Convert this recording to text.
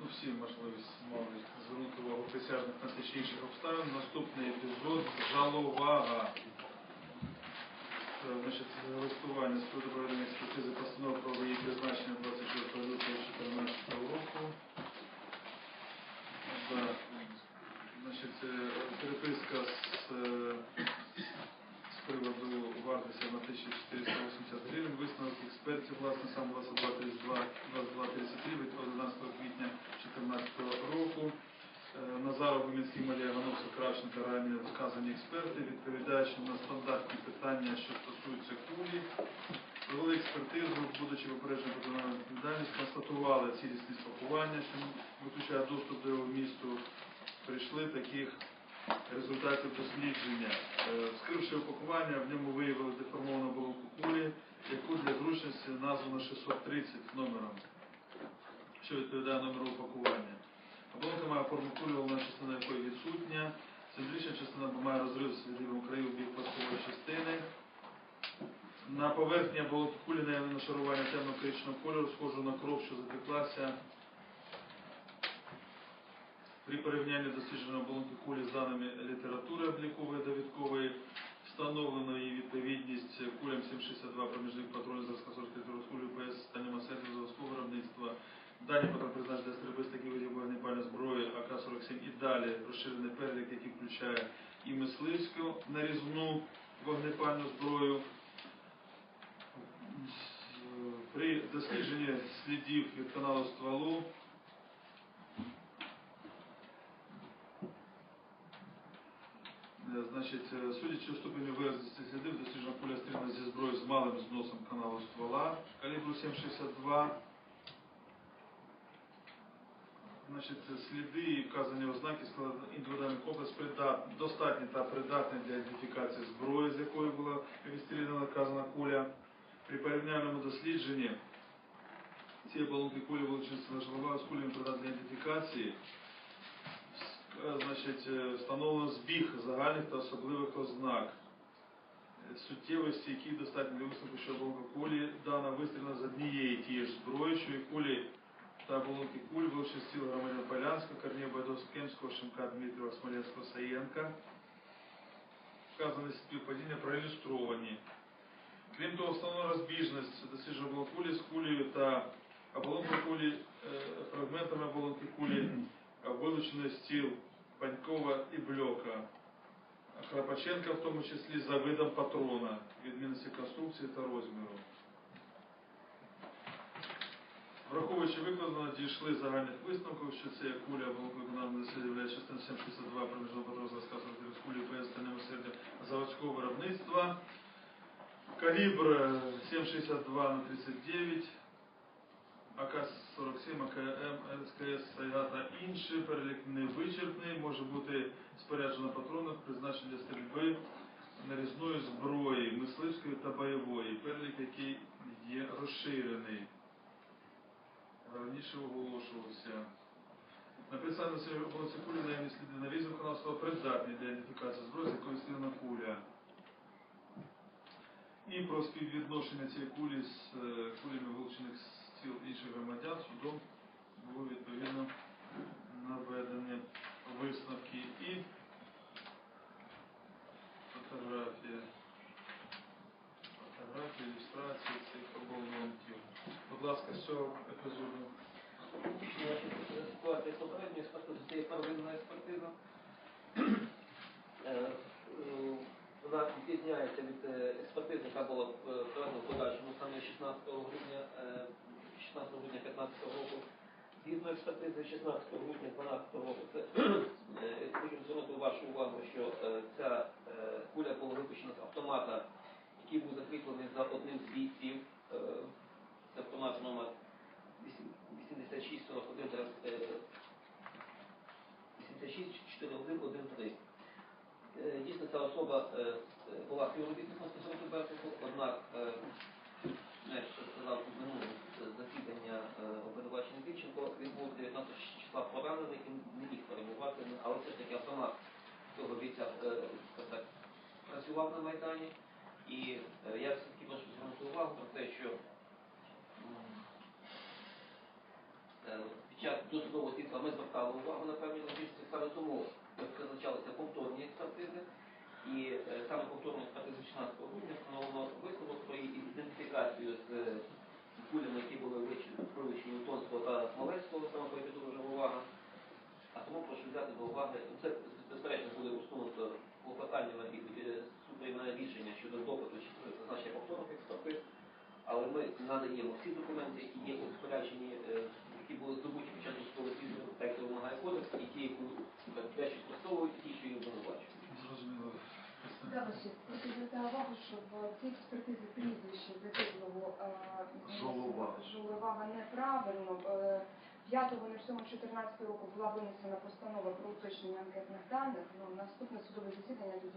ну, всі можливість мали звернути увагу присяжних на чи інших обставин. Наступний епізод жаловага. Е, Значить, листування з приводу проведення експертизи постанови про її призначення 24 лютого 2014 року. Да. Значить, е, переписка з, власне, сам 2232 2233 від 11 квітня 2014 року. Е, Назаров, Гумінський, Марія Гановська, Кравченка, ранее вказані експерти, відповідаючи на стандартні питання, що стосуються кулі, провели експертизу, будучи попереджені про кримінальну відповідальність, констатували цілісність пакування, що виключає доступ до його вмісту, прийшли таких результатів дослідження. Е, Вскривши упакування, в ньому виявили деформовану головку кулі, яку для зручності 630 номером, що відповідає номеру упакування. Оболонка має форму кулі, частина якої відсутня. Центрична частина має розрив з краю в бік пластової частини. На поверхні оболонки кулі наявне нашарування темно-коричневого кольору, схоже на кров, що затеклася. При порівнянні дослідженої оболонки кулі з даними літератури облікової довідкової встановлено її відповідність кулям 762 проміжних патронів зразка 43 кулі ПС станіма сервісу заводського виробництва. Дані стрільби з таких видів вогнепальної зброї АК-47 і далі розширений перелік, який включає і мисливську нарізну вогнепальну зброю. При дослідженні слідів від каналу стволу Значить, е, судячи у ступені виразності слідів, досліджена куля стрільна зі зброї з малим зносом каналу ствола калібру 7,62. Значить, е, сліди і вказані ознаки складу індивідуальний комплекс придат, достатній та придатний для ідентифікації зброї, з якої була відстріляна вказана куля. При порівняльному дослідженні ці оболонки кулі вилучені жолова з кулями придатної ідентифікації. Е, Значить, е, встановлено збіг загальних та особливих ознак. Е, Суттєвості, які достатньо для висновку, що оболонка кулі дана вистрілена з однієї тієї ж зброї, що і кулі та оболонки куль вилучені з тіла громадян Полянського, Корнія Байдовського, Шимка, Дмитріва, Смоленського, Саєнка. Вказані співпадіння проілюстровані. Крім того, встановлена розбіжність дослідження оболонки з кулею та оболонкою кулі, фрагментами оболонки кулі вилучено з тіл Панькова і Бльока, Храпаченка, в тому числі за видом патрона, відмінності конструкції та розміру. Враховуючи викладено, дійшли загальних висновків, що це куля оболонка виконання дослідження є частина 762 проміжного патрона зразка 43 з кулі ПС та заводського виробництва. Калібр е, 7,62 на 39, АК-47, АКМ, СКС, Сайга та інші. Перелік невичерпний, може бути споряджено патронах, призначені для стрільби нарізної зброї, мисливської та бойової. Перелік, який є розширений. Раніше оголошувався. Написано області кулі наявні сліди нарізу виконавства придатні для ідентифікації зброї, з якої стріляна куля. І про співвідношення цієї кулі з е, кулями вилучених з тіл інших громадян судом було відповідно наведені висновки і фотографія. Фотографія, ілюстрації цих оболонків. Будь ласка, з цього епізоду. Ситуація попередньої експертизи, це є первинна експертиза. Е, е, Вона відрізняється від е, експертизи, яка була е, проведена в подальшому саме 16 грудня, е, 16 грудня 15 року. Згідно експертизи 16 грудня 12 року, це е, хочу звернути вашу увагу, що е, ця е, куля була випущена з автомата, який був закріплений за одним з бійців. Це автомат номер 86 41 86 4113. Е, Дійсно, ця особа була співробітником стосовно Беркуту, однак, е, що сказав минулому засідання е, обвинувачений Дівченко, він був 19 числа поранений і не міг перебувати, але все ж таки автомат цього бійця е, працював на Майдані. І е, я все-таки прошу звернути увагу про те, що Е, під час досудового слідства ми звертали увагу на певні логічні, саме тому призначалися повторні експертизи. І е, саме повторну експертизу 16 грудня встановлено висновок про її ідентифікацію з е, кулями, які були вилучені- вилучені у Тонського та Смоленського, саме по якій дуже увага. А тому прошу взяти до уваги, ну, це безперечно буде усунуто клопотання на відповіді суд приймає рішення щодо допиту чи призначення повторних експертиз, але ми надаємо всі документи, які є у розпорядженні, е, які були здобуті під час досудового слідства, так як вимагає кодекс, і ті, які дещо спростовують, і ті, що їх обвинувачують. Зрозуміло. Да, хочу звертати увагу, що в цій експертизі прізвище загиблого е, Жолова. Неправильно. Е, 5.07.14 року була винесена постанова про уточнення анкетних даних. Ну, наступне судове засідання до